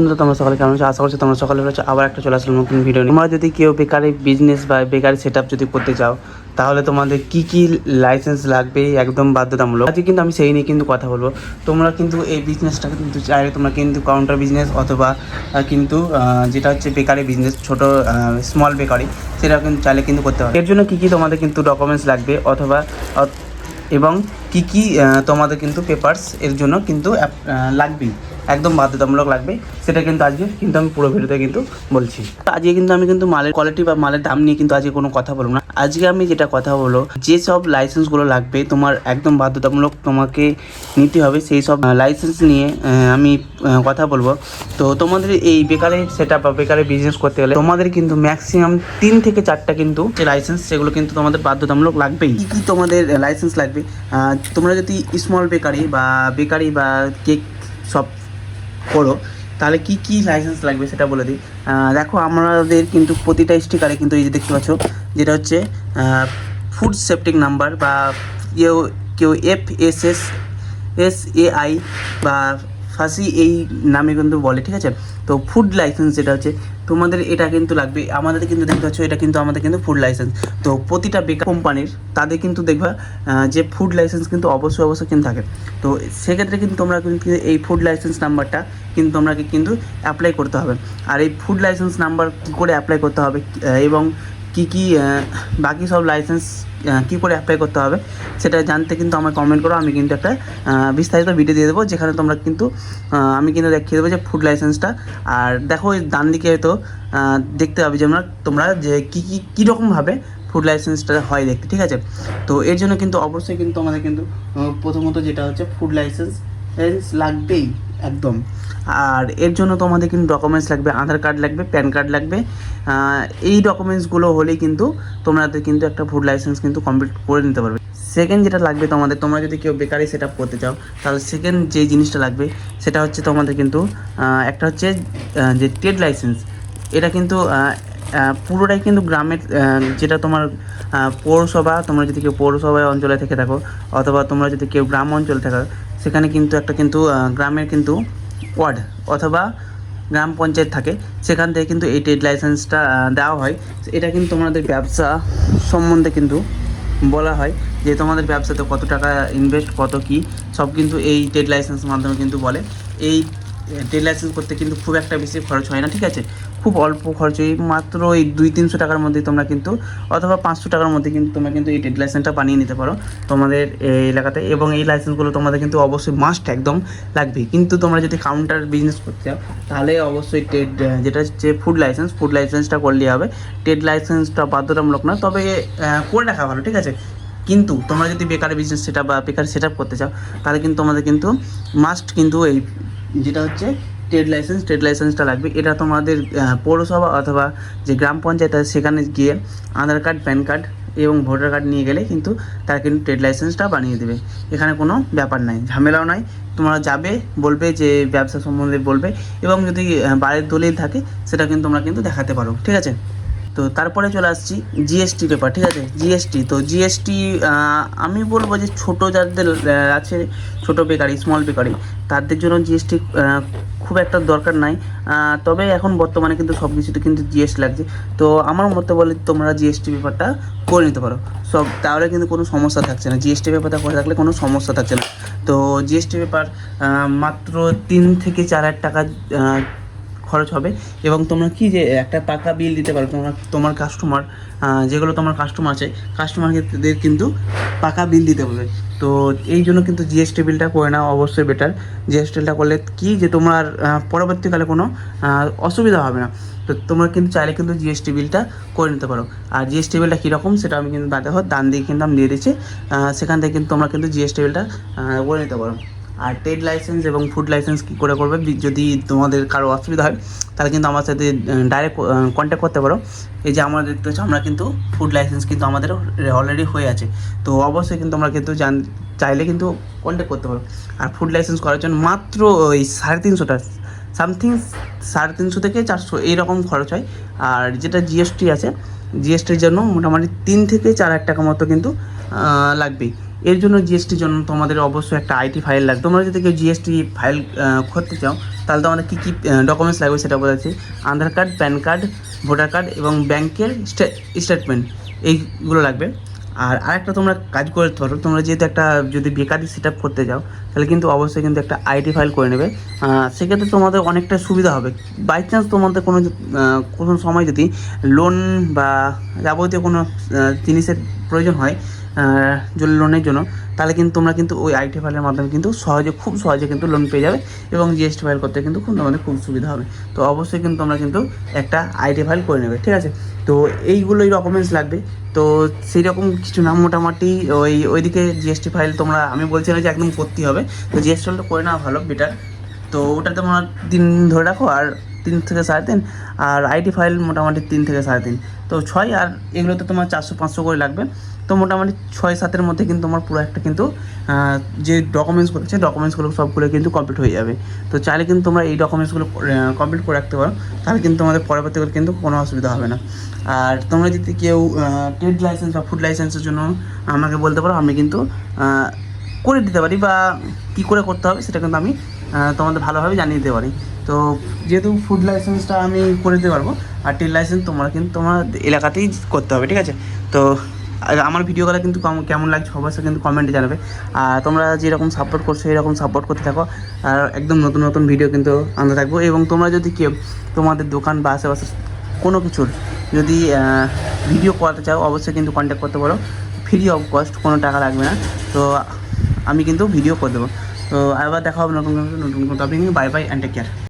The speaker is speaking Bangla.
বন্ধুরা, তোমরা সকালে কেমন আছো? আশা করছি তোমরা সকালে আছো। আবার একটা চলে আসলাম নতুন ভিডিও তোমরা যদি কেউ বেকারি বিজনেস বা বেকারি সেট যদি করতে চাও, তাহলে তোমাদের কি কি লাইসেন্স লাগবে একদম বাধ্যতামূলক। আজকে কিন্তু আমি সেই নিয়ে কিন্তু কথা বলব। তোমরা কিন্তু এই বিজনেসটা কিন্তু চাইলে তোমরা কিন্তু কাউন্টার বিজনেস অথবা কিন্তু যেটা হচ্ছে বেকারি বিজনেস ছোট স্মল বেকারি সেটা কিন্তু চাইলে কিন্তু করতে পারো। এর জন্য কি কি তোমাদের কিন্তু ডকুমেন্টস লাগবে অথবা এবং কি কি তোমাদের কিন্তু পেপারস এর জন্য কিন্তু লাগবেই। একদম বাধ্যতামূলক লাগবে। সেটা কিন্তু আজকে কিন্তু আমি পুরো ভিডিওতে কিন্তু বলছি। আজকে কিন্তু আমি কিন্তু মালের কোয়ালিটি বা মালের দাম নিয়ে কিন্তু আজকে কোনো কথা বলব না। আজকে আমি যেটা কথা বলো যে সব লাইসেন্সগুলো লাগবে, তোমার একদম বাধ্যতামূলক তোমাকে নিতে হবে, সেই সব লাইসেন্স নিয়ে আমি কথা বলব। তো তোমাদের এই বেকারে সেট বা বেকারে বিজনেস করতে গেলে তোমাদের কিন্তু ম্যাক্সিমাম তিন থেকে চারটা কিন্তু যে লাইসেন্স সেগুলো কিন্তু তোমাদের বাধ্যতামূলক লাগবেই। কি কি তোমাদের লাইসেন্স লাগবে? তোমরা যদি স্মল বেকারি বা বেকারি বা কেক সব করো, তাহলে কি কি লাইসেন্স লাগবে সেটা বলে দিই। দেখো, আমাদের কিন্তু প্রতিটা স্টিকারে কিন্তু এই যে দেখতে পাচ্ছ, যেটা হচ্ছে ফুড সেফটিক নাম্বার বা কেউ কেউ F S S S A I বা ফাঁসি এই নামে কিন্তু বলে, ঠিক আছে? তো ফুড লাইসেন্স যেটা হচ্ছে, তোমাদের এটা কিন্তু লাগবে, আমাদের কিন্তু দেখতে পাচ্ছ এটা কিন্তু আমাদের কিন্তু ফুড লাইসেন্স তো প্রতিটা বেকার কোম্পানির তাদের কিন্তু দেখবা যে ফুড লাইসেন্স কিন্তু অবশ্যই অবশ্যই কিন্তু থাকে। তো সেক্ষেত্রে কিন্তু তোমরা কিন্তু এই ফুড লাইসেন্স নাম্বারটা কিন্তু তোমরাকে কিন্তু অ্যাপ্লাই করতে হবে। আর এই ফুড লাইসেন্স নাম্বার কী করে অ্যাপ্লাই করতে হবে এবং কি কি বাকি সব লাইসেন্স কী করে অ্যাপ্লাই করতে হবে সেটা জানতে কিন্তু আমার কমেন্ট করো, আমি কিন্তু একটা বিস্তারিত ভিডিও দিয়ে দেবো, যেখানে তোমরা কিন্তু আমি কিন্তু দেখিয়ে দেবো যে ফুড লাইসেন্সটা আর দেখো ওই ডান দিকে হয়তো দেখতে হবে যে আমরা, তোমরা যে কী কী কীরকমভাবে ফুড লাইসেন্সটা হয় দেখতে, ঠিক আছে? তো এর জন্য কিন্তু অবশ্যই কিন্তু আমাদের কিন্তু প্রথমত যেটা হচ্ছে ফুড লাইসেন্স লাগবেই। একদম। আর এর জন্য তোমাদের কিন্তু ডকুমেন্টস লাগবে, আধার কার্ড লাগবে প্যান কার্ড লাগবে। এই ডকুমেন্টসগুলো হলেই কিন্তু তোমাদের কিন্তু একটা ফুড লাইসেন্স কিন্তু কমপ্লিট করে নিতে পারবে। সেকেন্ড যেটা লাগবে তোমাদের, তোমরা যদি কেউ বেকারি সেট আপ করতে চাও, তাহলে সেকেন্ড যে জিনিসটা লাগবে, সেটা হচ্ছে তোমাদের কিন্তু একটা হচ্ছে যে ট্রেড লাইসেন্স এটা কিন্তু পুরোটাই কিন্তু গ্রামের যেটা তোমার পৌরসভা, তোমরা যদি কেউ পৌরসভা অঞ্চলে থেকে থাকো, অথবা তোমরা যদি কেউ গ্রাম অঞ্চলে থাকো সেখানে কিন্তু একটা কিন্তু গ্রামের কিন্তু ওয়ার্ড অথবা গ্রাম পঞ্চায়েত থাকে। সেখান থেকে কিন্তু এই ট্রেড লাইসেন্সটা দেওয়া হয়। এটা কিন্তু তোমাদের ব্যবসা সম্বন্ধে কিন্তু বলা হয় যে তোমাদের ব্যবসাতে কত টাকা ইনভেস্ট কত কি, সব কিন্তু এই ট্রেড লাইসেন্সের মাধ্যমে কিন্তু বলে। এই ট্রেড লাইসেন্স করতে কিন্তু খুব একটা বেশি খরচ হয় না, ঠিক আছে? খুব অল্প খরচে, মাত্র এই দুই তিনশো টাকার মধ্যে তোমরা কিন্তু, অথবা পাঁচশো টাকার মধ্যে কিন্তু তোমরা কিন্তু এই ট্রেড লাইসেন্সটা বানিয়ে নিতে পারো তোমাদের এই এলাকাতে। এবং এই লাইসেন্সগুলো তোমাদের কিন্তু অবশ্যই মাস্ট একদম লাগবে কিন্তু তোমরা যদি কাউন্টার বিজনেস করতে চাও, তাহলে অবশ্যই ট্রেড যেটা হচ্ছে ফুড লাইসেন্স ফুড লাইসেন্সটা করলেই হবে। ট্রেড লাইসেন্সটা বাধ্যতামূলক না তবে করে রাখা ভালো, ঠিক আছে? কিন্তু তোমরা যদি বেকার বিজনেস সেটা বা বেকার সেট আপ করতে চাও, তাহলে কিন্তু তোমাদের কিন্তু মাস্ট কিন্তু এই যেটা হচ্ছে ট্রেড লাইসেন্স ট্রেড লাইসেন্সটা লাগবে। এটা তোমাদের পৌরসভা অথবা যে গ্রাম পঞ্চায়েত আছে, সেখানে গিয়ে আধার কার্ড প্যান কার্ড এবং ভোটার কার্ড নিয়ে গেলে কিন্তু তারা কিন্তু ট্রেড লাইসেন্সটা বানিয়ে দেবে। এখানে কোনো ব্যাপার নাই, ঝামেলাও নাই। তোমরা যাবে, বলবে যে ব্যবসা সম্বন্ধে বলবে এবং যদি বাড়ির দলিল থাকে, সেটা কিন্তু তোমরা কিন্তু দেখাতে পারো। ঠিক আছে? তো তারপরে চলে আসছি জিএসটি পেপার ঠিক আছে? জিএসটি তো জিএসটি আমি বলব যে ছোটো যাদের আছে ছোট বেকারি স্মল বেকারি, তাদের জন্য জিএসটি খুব একটা দরকার নাই। তবে এখন বর্তমানে কিন্তু সব কিছুতে কিন্তু জিএসটি লাগছে। তো আমার মতে বলে তোমরা জিএসটি পেপারটা করে নিতে পারো। সব, তাহলে কিন্তু কোনো সমস্যা থাকছে না। জিএসটি পেপারটা করে থাকলে কোনো সমস্যা থাকছে না। তো জিএসটি পেপার মাত্র তিন থেকে চার হাজার টাকা খরচ হবে এবং তোমরা কি যে একটা পাকা বিল দিতে পারো, তোমরা তোমার কাস্টমার যেগুলো তোমার কাস্টমার আছে কাস্টমারদের কিন্তু পাকা বিল দিতে হবে তো এই জন্য কিন্তু জিএসটি বিলটা করে নেওয়া অবশ্যই বেটার জিএসটিটা করলে কি যে তোমার পরবর্তীকালে কোনো অসুবিধা হবে না। তো তোমরা কিন্তু চাইলে কিন্তু জিএসটি বিলটা করে নিতে পারো। আর জিএসটি বিলটা কীরকম সেটা আমি কিন্তু দেখো দান দিয়ে কিন্তু আমি দিয়ে দিচ্ছি। সেখান থেকে কিন্তু তোমরা কিন্তু জিএসটি বিলটা করে নিতে পারো। আর ট্রেড লাইসেন্স এবং ফুড লাইসেন্স কী করে করবে? যদি তোমাদের কারও অসুবিধা হয়, তাহলে কিন্তু আমার সাথে ডাইরেক্ট কন্ট্যাক্ট করতে পারো। এই যে আমরা দেখতে পাচ্ছি, আমরা কিন্তু ফুড লাইসেন্স কিন্তু আমাদের অলরেডি হয়ে আছে। তো অবশ্যই কিন্তু আমরা কিন্তু জান চাইলে কিন্তু কন্ট্যাক্ট করতে পারো। আর ফুড লাইসেন্স করার জন্য মাত্র ওই সাড়ে তিনশোটা সামথিং সাড়ে তিনশো থেকে চারশো, এইরকম খরচ হয়। আর যেটা জিএসটি আছে জিএসটির জন্য মোটামুটি তিন থেকে চার হাজার টাকা মতো কিন্তু লাগবেই। এর জন্য জিএসটির জন্য তোমাদের অবশ্যই একটা আইটি ফাইল লাগবে। তোমরা যদি কেউ জিএসটি ফাইল করতে চাও, তাহলে তোমাদের কী কী ডকুমেন্টস লাগবে সেটা বলেছি Aadhaar card PAN card voter card এবং ব্যাংকের স্টেটমেন্ট এইগুলো লাগবে। আর আরেকটা তোমরা কাজ করতে পারো তোমরা যেহেতু একটা যদি বেকারি সেট আপ করতে যাও, তাহলে কিন্তু অবশ্যই কিন্তু একটা আইটি ফাইল করে নেবে। সেক্ষেত্রে তোমাদের অনেকটা সুবিধা হবে। বাই চান্স তোমাদের কোনো কোনো সময় যদি লোন বা যাবতীয় কোনো জিনিসের প্রয়োজন হয় লোনের জন্য তাহলে কিন্তু তোমরা কিন্তু ওই আইটি ফাইলের মাধ্যমে কিন্তু সহজে, খুব সহজে কিন্তু লোন পেয়ে যাবে এবং জিএসটি ফাইল করতে কিন্তু খুব তোমাদের খুব সুবিধা হবে। তো অবশ্যই কিন্তু তোমরা কিন্তু একটা আইটি ফাইল করে নেবে, ঠিক আছে? তো এইগুলোই ডকুমেন্টস লাগবে। তো সেই রকম কিছু না, মোটামুটি ওই, ওইদিকে জিএসটি ফাইল তোমরা, আমি বলছি না যে একদম করতেই হবে। তো জিএসটি ফাইলটা করে নেওয়া ভালো বেটার তো ওটা তোমরা দিন ধরে রাখো, আর তিন থেকে সাড়ে তিন, আর আইটি ফাইল মোটামুটি তিন থেকে সাড়ে তিন। তো ছয়, আর এগুলোতে তোমার চারশো, পাঁচশো করে লাগবে। তো মোটামুটি ছয় সাতের মধ্যে কিন্তু তোমার পুরো একটা কিন্তু যে ডকুমেন্টসগুলো আছে ডকুমেন্টসগুলো সবগুলো কিন্তু কমপ্লিট হয়ে যাবে। তো চাইলে কিন্তু তোমরা এই ডকুমেন্টসগুলো কমপ্লিট করে রাখতে পারো। তাহলে কিন্তু তোমাদের পরবর্তীকালে কিন্তু কোনো অসুবিধা হবে না। আর তোমরা যদি কেউ ট্রেড লাইসেন্স বা ফুড লাইসেন্সের জন্য আমাকে বলতে পারো, আমি কিন্তু করে দিতে পারি বা কী করে করতে হবে সেটা কিন্তু আমি তোমাদের ভালোভাবে জানিয়ে দিতে পারি। তো যেহেতু ফুড লাইসেন্সটা আমি করে দিতে পারব, আর টেল লাইসেন্স তোমরা কিন্তু তোমার এলাকাতেই করতে হবে, ঠিক আছে? তো আমার ভিডিওগুলো কিন্তু কেমন- লাগছে অবশ্যই কিন্তু কমেন্টে জানাবে। আর তোমরা যেরকম সাপোর্ট করছ, এরকম সাপোর্ট করতে থাকো। আর একদম নতুন নতুন ভিডিও কিন্তু আনতে থাকব। এবং তোমরা যদি কেউ তোমাদের দোকান বা আশেপাশে কোনো কিছুর যদি ভিডিও করাতে চাও, অবশ্যই কিন্তু কন্ট্যাক্ট করতে পারো। ফ্রি অফ কস্ট কোনো টাকা লাগবে না। তো আমি কিন্তু ভিডিও করে দেবো। তো আবার দেখা হবে নতুন নতুন নতুন topic bye bye and take care